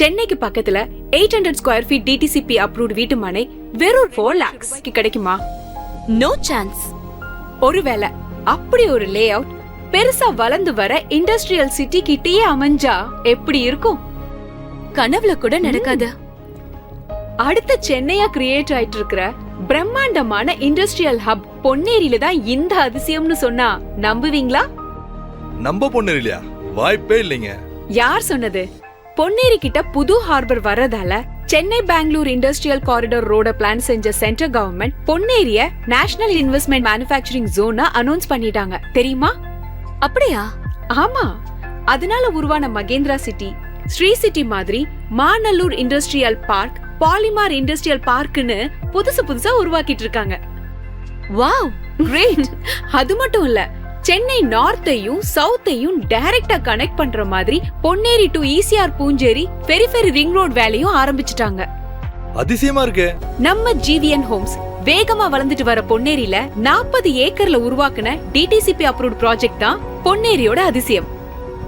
சென்னைக்கு பக்கத்துல eight hundred square feet DTCP approved வீட்டு மனை வெறும் ஃபோர் லேக்ஸ் கிடைக்குமா? நோ சான்ஸ் ஒருவேளை அப்படி ஒரு லே அவுட் பெருசா வளர்ந்து வர இண்டஸ்ட்ரியல் சிட்டி கிட்டயே அமைஞ்சா எப்படி இருக்கும்? கனவுல கூட நடக்காது. அடுத்த சென்னையா கிரியேட் ஆயிட்டு இருக்கிற பிரம்மாண்டமான இண்டஸ்ட்ரியல் ஹப் பொன்னேரியில தான் இந்த அதிசயம்னு சொன்னா நம்புவீங்களா? நம்ப பொண்ணு இல்லையா வாய்ப்பே இல்லைங்க. யார் சொன்னது? பொன்னேரி கிட்ட புது ஹார்பர் வர்றதால சென்னை பெங்களூர் இண்டஸ்ட்ரியல் காரிடார் ரோட பிளான் செஞ்ச சென்ட்ரல் கவர்மெண்ட் பொன்னேரிய நேஷனல் இன்வெஸ்ட்மெண்ட் மேனுஃபேக்சரிங் ஜோனா அனௌன்ஸ் பண்ணிட்டாங்க. தெரியுமா? அப்படியா? ஆமா. அதனால உருவான மகேந்திரா சிட்டி ஸ்ரீ சிட்டி மாதிரி மாநல்லூர் இண்டஸ்ட்ரியல் பார்க் பாலிமார் இண்டஸ்ட்ரியல் பார்க்னு புதுசு புதுசா உருவாக்கிட்டு இருக்காங்க. வாவ் கிரேட் அது மட்டும் இல்ல சென்னை நார்த்தையும் சவுத்தையும் டைரக்டா கனெக்ட் பண்ற மாதிரி Ponneri to ECR Poonjeri periphery ring road வேலையும் ஆரம்பிச்சிட்டாங்க. அதிசயமா இருக்கு. நம்ம ஜிவிஎன் ஹோம்ஸ் வேகமா வளர்ந்துட்டு வர பொன்னேரியில நாற்பது ஏக்கர்ல உருவாக்குன டிடிசிபி அப்ரூவ்ட் ப்ராஜெக்ட் தான் பொன்னேரியோட அதிசயம்.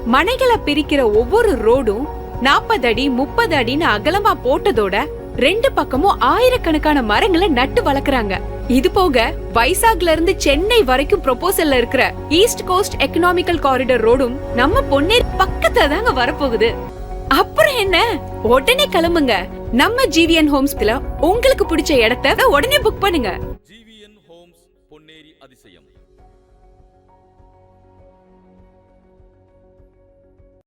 மனைகளை பிரிக்கிற ஒவ்வொரு ரோடும் நாற்பது அடி முப்பது அடின்னு அகலமா போட்டதோட ரெண்டு பக்கமும் ஆயிரக்கணக்கான மரங்களை நட்டு வளர்க்கறாங்க. இது போக வைசாக்ல இருந்து சென்னை வரைக்கும் ப்ரொபோசல்ல இருக்கிற ஈஸ்ட் கோஸ்ட் எக்கனாமிக்கல் காரிடர் ரோடும் நம்ம பொன்னேரி பக்கத்துல தாங்க வரப்போகுது. அப்புறம் என்ன? உடனே கிளம்புங்க. நம்ம ஜிவிஎன் ஹோம்ஸ்ல உங்களுக்கு பிடிச்ச இடத்த உடனே புக் பண்ணுங்க. ஜிவிஎன் ஹோம்ஸ் பொன்னேரி அதிசயம்.